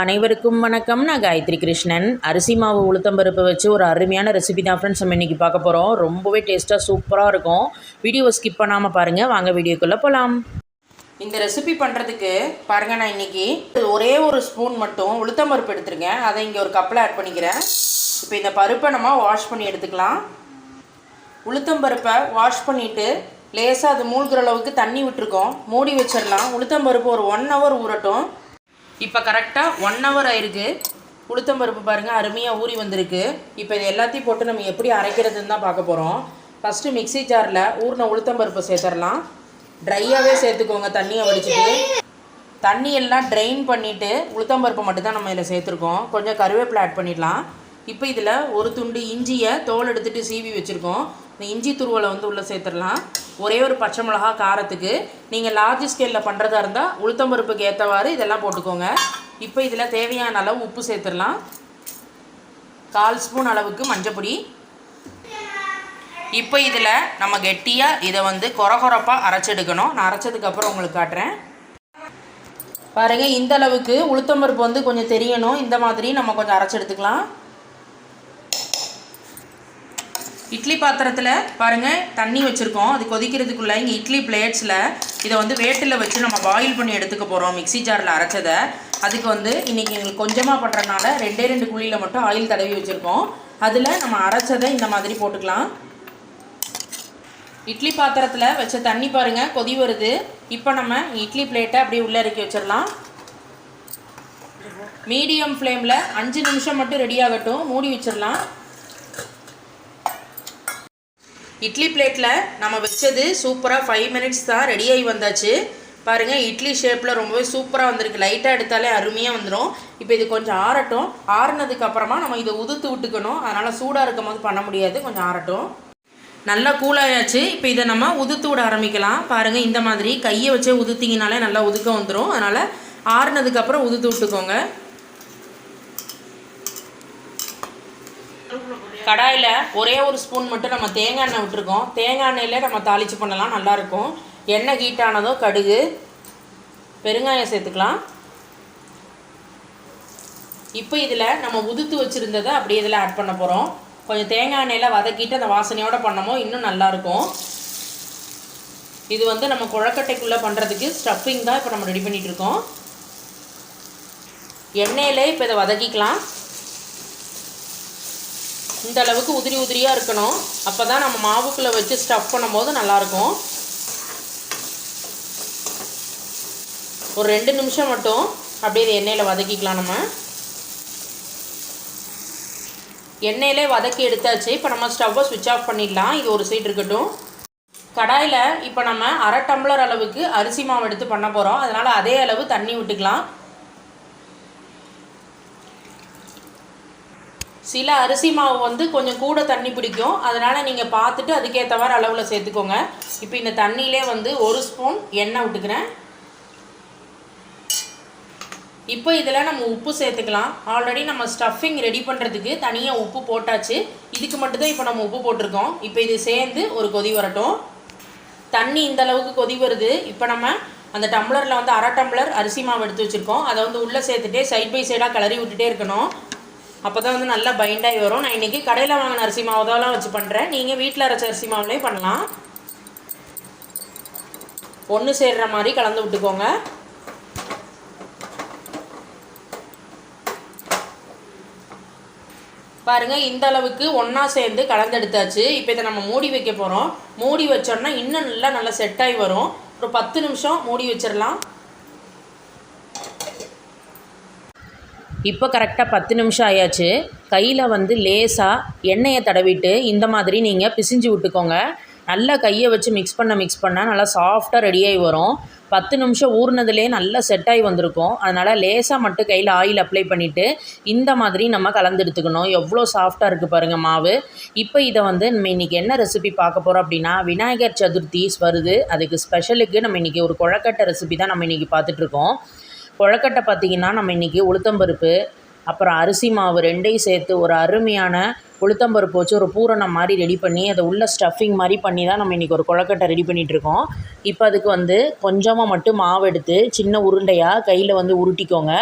அனைவருக்கும் வணக்கம். நான் காயத்ரி கிருஷ்ணன். அரிசி மாவு உளுத்தம்பருப்பு வச்சு ஒரு அருமையான ரெசிபி தான் ஃப்ரெண்ட்ஸ் நம்ம இன்றைக்கி பார்க்க போகிறோம் ரொம்பவே டேஸ்ட்டாக சூப்பராக இருக்கும். வீடியோவை ஸ்கிப் பண்ணாமல் பாருங்கள் வாங்க வீடியோக்குள்ளே போகலாம் இந்த ரெசிபி பண்ணுறதுக்கு பாருங்கள் நான் இன்றைக்கி ஒரே ஒரு ஸ்பூன் மட்டும் உளுத்தம்பருப்பு எடுத்துருக்கேன். அதை இங்கே ஒரு கப்பில் ஆட் பண்ணிக்கிறேன். இப்போ இந்த பருப்பை நம்ம வாஷ் பண்ணி எடுத்துக்கலாம். உளுத்தம்பருப்பை வாஷ் பண்ணிவிட்டு லேசாக அது மூழ்கிற அளவுக்கு தண்ணி விட்டுருக்கோம். மூடி வச்சிடலாம். உளுத்தம்பருப்பு ஒரு ஒன் ஹவர் ஊறட்டும். இப்போ கரெக்டாக ஒன் ஹவர் ஆயிருக்கு. உளுத்தம்பருப்பு பாருங்கள் அருமையாக ஊறி வந்திருக்கு. இப்போ இது எல்லாத்தையும் போட்டு நம்ம எப்படி அரைக்கிறதுன்னு தான் பார்க்க போகிறோம் ஃபஸ்ட்டு மிக்ஸி ஜாரில் ஊறின உளுத்தம்பருப்பை சேர்த்துடலாம். ட்ரையாகவே சேர்த்துக்கோங்க தண்ணியை வடிச்சிட்டு. தண்ணி எல்லாம் ட்ரைன் பண்ணிவிட்டு உளுத்தம்பருப்பை மட்டும்தான் நம்ம இதில் சேர்த்துருக்கோம். கொஞ்சம் கருவேப்பிலை ஆட் பண்ணிடலாம். இப்போ இதில் ஒரு துண்டு இஞ்சியை தோல் எடுத்துகிட்டு சீவி வச்சுருக்கோம். இந்த இஞ்சி துருவலை வந்து உள்ளே சேர்த்துடலாம். ஒரே ஒரு பச்சை மிளகா காரத்துக்கு. நீங்கள் லார்ஜ் ஸ்கேலில் பண்ணுறதா இருந்தால் உளுத்தம்பருப்புக்கு ஏற்றவாறு இதெல்லாம் போட்டுக்கோங்க. இப்போ இதில் தேவையான அளவு உப்பு சேர்த்துடலாம். கால் ஸ்பூன் அளவுக்கு மஞ்சப்பொடி இப்போ இதில் நம்ம கெட்டியாக இதை வந்து கொர கொரப்பாக அரைச்செடுக்கணும் நான் அரைச்சதுக்கப்புறம் உங்களுக்கு காட்டுறேன். பாருங்கள் இந்த அளவுக்கு உளுத்தம்பருப்பு வந்து கொஞ்சம் தெரியணும். இந்த மாதிரி நம்ம கொஞ்சம் அரைச்சி எடுத்துக்கலாம் இட்லி பாத்திரத்தில் பாருங்கள் தண்ணி வச்சுருக்கோம். அது கொதிக்கிறதுக்குள்ளே இங்கே இட்லி பிளேட்ஸில் இதை வந்து வேட்டில் வச்சு நம்ம பாயில் பண்ணி எடுத்துக்க போகிறோம் மிக்ஸி ஜாரில் அரைச்சதை. அதுக்கு வந்து இன்றைக்கி எங்களுக்கு கொஞ்சமாக பண்ணுறதுனால ரெண்டே ரெண்டு குழியில் மட்டும் ஆயில் தடவி வச்சுருக்கோம். அதில் நம்ம அரைச்சதை இந்த மாதிரி போட்டுக்கலாம். இட்லி பாத்திரத்தில் வச்ச தண்ணி பாருங்கள் கொதி வருது. இப்போ நம்ம இட்லி பிளேட்டை அப்படியே உள்ளே இறக்கி வச்சிடலாம். மீடியம் ஃப்ளேமில் அஞ்சு நிமிஷம் மட்டும் ரெடி ஆகட்டும். மூடி வச்சிடலாம். இட்லி பிளேட்டில் நம்ம வச்சது சூப்பராக ஃபைவ் மினிட்ஸ் தான் ரெடி ஆகி வந்தாச்சு. பாருங்கள் இட்லி ஷேப்பில் ரொம்பவே சூப்பராக வந்திருக்கு. லைட்டாக எடுத்தாலே அருமையாக வந்துடும் இப்போ இது கொஞ்சம் ஆறட்டும். ஆறுனதுக்கு அப்புறமா நம்ம இதை உதுத்து விட்டுக்கணும். அதனால் சூடாக இருக்கும் போது பண்ண முடியாது. கொஞ்சம் ஆறட்டும். நல்லா கூலாயாச்சு இப்போ இதை நம்ம உதுத்து விட ஆரம்பிக்கலாம். பாருங்கள் இந்த மாதிரி கையை வச்சே உதுத்திங்கனாலே நல்லா உதுக்க வந்துடும் அதனால் ஆறுனதுக்கப்புறம் உதுத்து விட்டுக்கோங்க. கடாயில் ஒரே ஒரு ஸ்பூன் மட்டும் நம்ம தேங்காய் எண்ணெய் விட்டுருக்கோம். தேங்காய் எண்ணெயில் நம்ம தாளித்து பண்ணலாம் நல்லாயிருக்கும். எண்ணெய் ஹீட்டானதும் கடுகு பெருங்காயம் சேர்த்துக்கலாம். இப்போ இதில் நம்ம உதுத்து வச்சுருந்ததை அப்படியே இதில் ஆட் பண்ண போகிறோம் கொஞ்சம் தேங்காய் எண்ணெயில் வதக்கிட்டு அந்த வாசனையோடு பண்ணமோ இன்னும் நல்லாயிருக்கும். இது வந்து நம்ம குழக்கட்டைக்குள்ளே பண்ணுறதுக்கு ஸ்டஃபிங் தான் இப்போ நம்ம ரெடி பண்ணிகிட்ருக்கோம் எண்ணெயில் இப்போ இதை வதக்கிக்கலாம். இந்த அளவுக்கு உதிரி உதிரியாக இருக்கணும். அப்போ தான் நம்ம மாவுக்குள்ளே வச்சு ஸ்டஃப் பண்ணும்போது நல்லாயிருக்கும். ஒரு ரெண்டு நிமிஷம் மட்டும் அப்படியே இது எண்ணெயில் வதக்கிக்கலாம் நம்ம. எண்ணெயிலே வதக்கி எடுத்தாச்சு. இப்போ நம்ம ஸ்டவ்வை சுவிட்ச் ஆஃப் பண்ணிடலாம். இது ஒரு சைடு இருக்கட்டும். கடாயில் இப்போ நம்ம அரை டம்ளர் அளவுக்கு அரிசி மாவு எடுத்து பண்ண போகிறோம் அதனால் அதே அளவு தண்ணி விட்டுக்கலாம் சில அரிசி மாவு வந்து கொஞ்சம் கூட தண்ணி பிடிக்கும். அதனால் நீங்கள் பார்த்துட்டு அதுக்கேற்றவாறு அளவில் சேர்த்துக்கோங்க. இப்போ இந்த தண்ணியிலே வந்து ஒரு ஸ்பூன் எண்ணெய் விட்டுக்கிறேன் இப்போ இதில் நம்ம உப்பு சேர்த்துக்கலாம். ஆல்ரெடி நம்ம ஸ்டஃபிங் ரெடி பண்ணுறதுக்கு தனியாக உப்பு போட்டாச்சு. இதுக்கு மட்டும்தான் இப்போ நம்ம உப்பு போட்டிருக்கோம். இப்போ இது சேர்ந்து ஒரு கொதி வரட்டும். தண்ணி இந்த அளவுக்கு கொதி வருது. இப்போ நம்ம அந்த டம்ளரில் வந்து அரை டம்ளர் அரிசி மாவு எடுத்து வச்சுருக்கோம். அதை வந்து உள்ளே சேர்த்துட்டே சைட் பை சைடாக கிளறி விட்டுட்டே இருக்கணும். அப்போ தான் வந்து நல்லா பைண்டாகி வரும். நான் இன்றைக்கி கடையில் வாங்கின அரிசி மாவு தான் வச்சு பண்ணுறேன் நீங்கள் வீட்டில் அரைச்ச அரிசி மாவுலேயும் பண்ணலாம். ஒன்று சேர்கிற மாதிரி கலந்து விட்டுக்கோங்க. பாருங்கள் இந்த அளவுக்கு ஒன்றா சேர்ந்து கலந்தெடுத்தாச்சு. இப்போ இதை நம்ம மூடி வைக்க போகிறோம் மூடி வச்சோன்னா இன்னும் நல்லா நல்லா செட்டாகி வரும். ஒரு பத்து நிமிஷம் மூடி வச்சிடலாம். இப்போ கரெக்டாக பத்து நிமிஷம் ஆயாச்சு. கையில் வந்து லேசாக எண்ணெயை தடவிட்டு இந்த மாதிரி நீங்கள் பிசிஞ்சு விட்டுக்கோங்க. நல்லா கையை வச்சு மிக்ஸ் பண்ண மிக்ஸ் பண்ணால் நல்லா சாஃப்டாக ரெடியாகி வரும். பத்து நிமிஷம் ஊறினதுலேயே நல்லா செட் ஆகி வந்திருக்கும். அதனால் லேசாக மட்டும் கையில் ஆயில் அப்ளை பண்ணிவிட்டு இந்த மாதிரி நம்ம கலந்து எடுத்துக்கணும். எவ்வளோ சாஃப்டாக இருக்குது பாருங்கள் மாவு. இப்போ இதை வந்து நம்ம இன்றைக்கி என்ன ரெசிபி பார்க்க போகிறோம் அப்படின்னா விநாயகர் சதுர்த்தி வருது. அதுக்கு ஸ்பெஷலுக்கு நம்ம இன்றைக்கி ஒரு குழக்கட்டை ரெசிபி தான் நம்ம இன்றைக்கி பார்த்துட்ருக்கோம் கொழக்கட்டை பார்த்திங்கன்னா நம்ம இன்றைக்கி உளுத்தம்பருப்பு அப்புறம் அரிசி மாவு ரெண்டையும் சேர்த்து ஒரு அருமையான உளுத்தம்பருப்பு வச்சு ஒரு பூரணம் மாதிரி ரெடி பண்ணி அதை உள்ள ஸ்டஃபிங் மாதிரி பண்ணி தான் நம்ம இன்றைக்கி ஒரு கொழக்கட்டை ரெடி பண்ணிகிட்ருக்கோம் இப்போ அதுக்கு வந்து கொஞ்சமாக மட்டும் மாவு எடுத்து சின்ன உருண்டையாக கையில் வந்து உருட்டிக்கோங்க.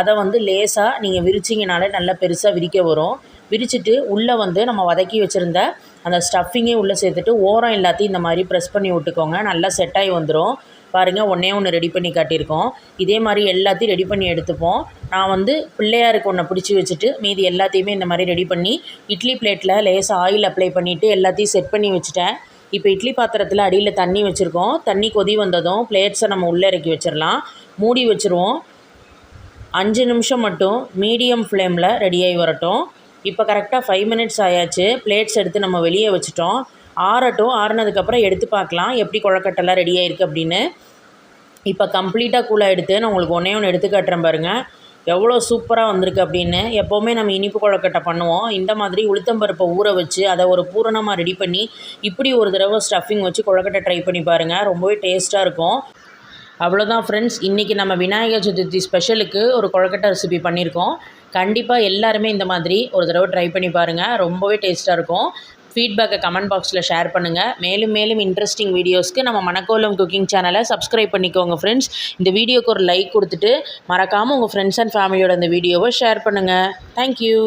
அதை வந்து லேசாக நீங்கள் விரிச்சிங்கனாலே நல்லா பெருசாக விரிக்க வரும். விரிச்சிட்டு உள்ளே வந்து நம்ம வதக்கி வச்சுருந்த அந்த ஸ்டஃபிங்கே உள்ளே சேர்த்துட்டு ஓரம் எல்லாத்தையும் இந்த மாதிரி ப்ரெஸ் பண்ணி விட்டுக்கோங்க. நல்லா செட்டாகி வந்துடும் பாருங்கள் ஒன்றே ஒன்று ரெடி பண்ணி காட்டியிருக்கோம். இதே மாதிரி எல்லாத்தையும் ரெடி பண்ணி எடுத்துப்போம். நான் வந்து பிள்ளையாருக்கு ஒன்றை பிடிச்சி வச்சுட்டு மீதி எல்லாத்தையுமே இந்த மாதிரி ரெடி பண்ணி இட்லி பிளேட்டில் லேசாக ஆயில் அப்ளை பண்ணிவிட்டு எல்லாத்தையும் செட் பண்ணி வச்சுட்டேன். இப்போ இட்லி பாத்திரத்தில் அடியில் தண்ணி வச்சுருக்கோம். தண்ணி கொதி வந்ததும் பிளேட்ஸை நம்ம உள்ளே இறக்கி வச்சிடலாம் மூடி வச்சுருவோம். அஞ்சு நிமிஷம் மட்டும் மீடியம் ஃப்ளேமில் ரெடியாகி வரட்டும். இப்போ கரெக்டாக ஃபைவ் மினிட்ஸ் ஆயாச்சு. பிளேட்ஸ் எடுத்து நம்ம வெளியே வச்சுட்டோம். ஆறட்டும் ஆறுனதுக்கப்புறம் எடுத்து பார்க்கலாம். எப்படி குழக்கட்டெல்லாம் ரெடி ஆயிருக்கு அப்படின்னு. இப்போ கம்ப்ளீட்டாக கூலாக எடுத்து நான் உங்களுக்கு ஒன்றே ஒன்று எடுத்து காட்டுறேன் பாருங்கள் எவ்வளோ சூப்பராக வந்திருக்கு அப்படின்னு. எப்போவுமே நம்ம இனிப்பு குழக்கட்டை பண்ணுவோம். இந்த மாதிரி உளுத்தம்பருப்பை ஊற வச்சு அதை ஒரு பூரணமாக ரெடி பண்ணி இப்படி ஒரு தடவை ஸ்டஃபிங் வச்சு குழக்கட்டை ட்ரை பண்ணி பாருங்கள் ரொம்பவே டேஸ்ட்டாக இருக்கும். அவ்வளோதான் ஃப்ரெண்ட்ஸ் இன்றைக்கி நம்ம விநாயகர் சதுர்த்தி ஸ்பெஷலுக்கு ஒரு கொழக்கட்டை ரெசிபி பண்ணியிருக்கோம். கண்டிப்பாக எல்லாருமே இந்த மாதிரி ஒரு தடவை ட்ரை பண்ணி பாருங்கள் ரொம்பவே டேஸ்ட்டாக இருக்கும். ஃபீட்பேக்கை கமெண்ட் பாக்ஸில் ஷேர் பண்ணுங்கள் மேலும் மேலும் இன்ட்ரெஸ்டிங் வீடியோஸ்க்கு நம்ம மணக்கோலம் குக்கிங் சேனலை சப்ஸ்கிரைப் பண்ணிக்கோங்க ஃப்ரெண்ட்ஸ் இந்த வீடியோக்கு ஒரு லைக் கொடுத்துட்டு மறக்காமல் உங்கள் ஃப்ரெண்ட்ஸ் அண்ட் ஃபேமிலியோட இந்த வீடியோவை ஷேர் பண்ணுங்கள் தேங்க்யூ